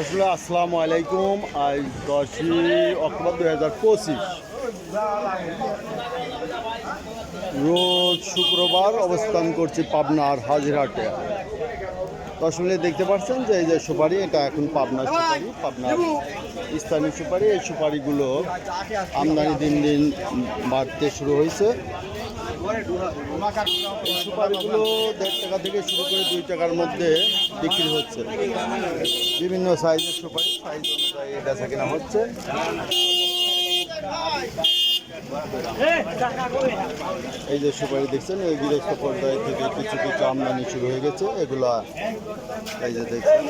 আসলে আসসালামু আলাইকুম। আজ দশই অক্টোবর দুই হাজার পঁচিশ। রোজ শুক্রবার অবস্থান করছি পাবনার হাজিরহাটে। আসলে দেখতে পাচ্ছেন যে এই যে সুপারি, এটা এখন পাবনা সুপারি পাবনা স্থানীয় সুপারি। এই সুপারিগুলো আমদানি দিন দিন বাড়তে শুরু হয়েছে। সুপারিগুলো দেড় টাকা থেকে শুরু করে দুই টাকার মধ্যে বিক্রি হচ্ছে। বিভিন্ন সাইজের সুপারি সাইজ অনুযায়ী বেচা কেনা হচ্ছে। এই যে সুপারি দেখছেন এই গৃহস্থ পর্যায় থেকে কিছু কিছু আমদানি শুরু হয়ে গেছে। এগুলা এই যে দেখছেন।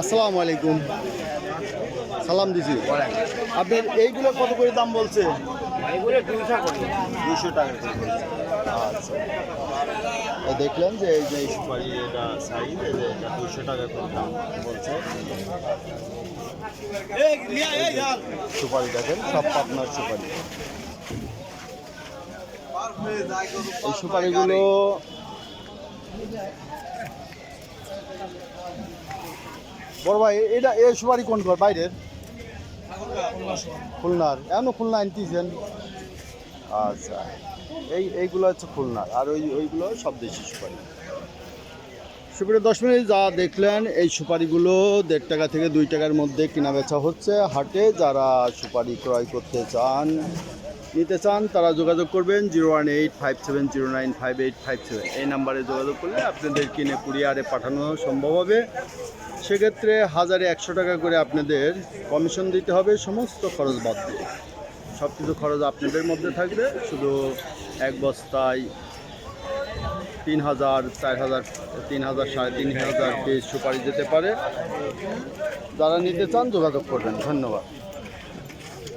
আসসালামু আলাইকুম। সালাম দিছি। আপনার এইগুলো কত করে দাম বলছে? দুশো টাকা দেখলেন যে এই যে সুপারি এটা সাইজ এটা দুশো টাকা করে দাম বলছে। সুপারি দেখেন, সব পাবনার সুপারি। এই সুপারিগুলো বড় ভাই, এটা এই সুপারি কোন ঘর বাইরের? খুলনার। এমন খুলনা আনতেছেন। আচ্ছা। এই, এইগুলো হচ্ছে খুলনার আর ওই, ওইগুলো সব দেশি সুপারি। সুপারি দশ মিনিট যা দেখলেন, এই সুপারিগুলো দেড় টাকা থেকে দুই টাকার মধ্যে কেনা বেচা হচ্ছে। হাটে যারা সুপারি ক্রয় করতে চান, নিতে চান, তারা যোগাযোগ করবেন zero one eight five seven zero nine five eight five seven. এই নাম্বারে যোগাযোগ করলে আপনাদের কিনে কুরিয়ারে পাঠানো সম্ভব হবে। সেক্ষেত্রে হাজারে একশো টাকা করে আপনাদের কমিশন দিতে হবে, সমস্ত খরচ বাদ দিয়ে। সব কিছু খরচ আপনাদের মধ্যে থাকবে। শুধু এক বস্তায় তিন হাজার, চার হাজার, তিন হাজার, সাড়ে তিন হাজার পিস সুপারি যেতে পারে। যারা নিতে চান যোগাযোগ করবেন। ধন্যবাদ।